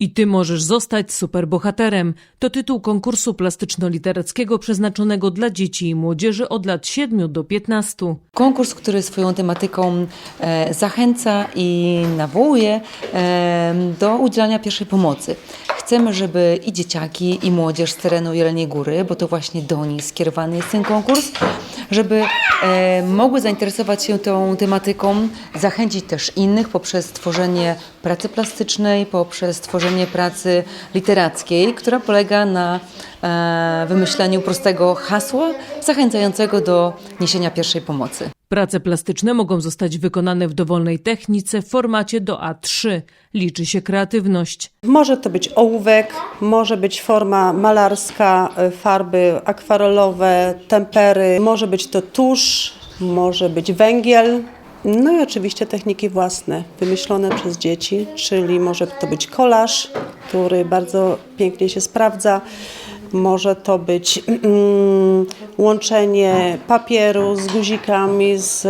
I ty możesz zostać superbohaterem. To tytuł konkursu plastyczno-literackiego przeznaczonego dla dzieci i młodzieży od lat 7 do 15. Konkurs, który swoją tematyką e, zachęca i nawołuje e, do udzielania pierwszej pomocy. Chcemy, żeby i dzieciaki, i młodzież z terenu Jeleniej Góry, bo to właśnie do nich skierowany jest ten konkurs, żeby mogły zainteresować się tą tematyką, zachęcić też innych poprzez tworzenie pracy plastycznej, poprzez tworzenie pracy literackiej, która polega na e, wymyśleniu prostego hasła zachęcającego do niesienia pierwszej pomocy. Prace plastyczne mogą zostać wykonane w dowolnej technice w formacie do A3. Liczy się kreatywność. Może to być ołówek, może być forma malarska, y, farby akwarolowe, tempery, może być to tusz, może być węgiel. No i oczywiście techniki własne, wymyślone przez dzieci, czyli może to być kolaż, który bardzo pięknie się sprawdza. Może to być mm, łączenie papieru z guzikami, z,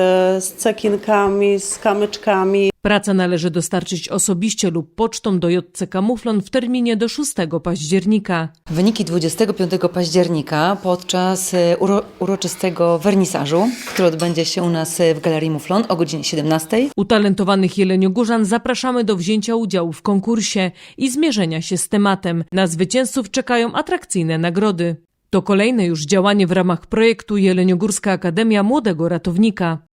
z cekinkami, z kamyczkami. Praca należy dostarczyć osobiście lub pocztą do JC Kamuflon w terminie do 6 października. Wyniki 25 października podczas e, uro, uroczystego wernisażu, który odbędzie się u nas e, w Galerii Muflon o godzinie 17. Utalentowanych jeleniogórzan zapraszamy do wzięcia udziału w konkursie i zmierzenia się z tematem. Na zwycięzców czekają atrakcyjne nagrody. To kolejne już działanie w ramach projektu Jeleniogórska Akademia Młodego Ratownika.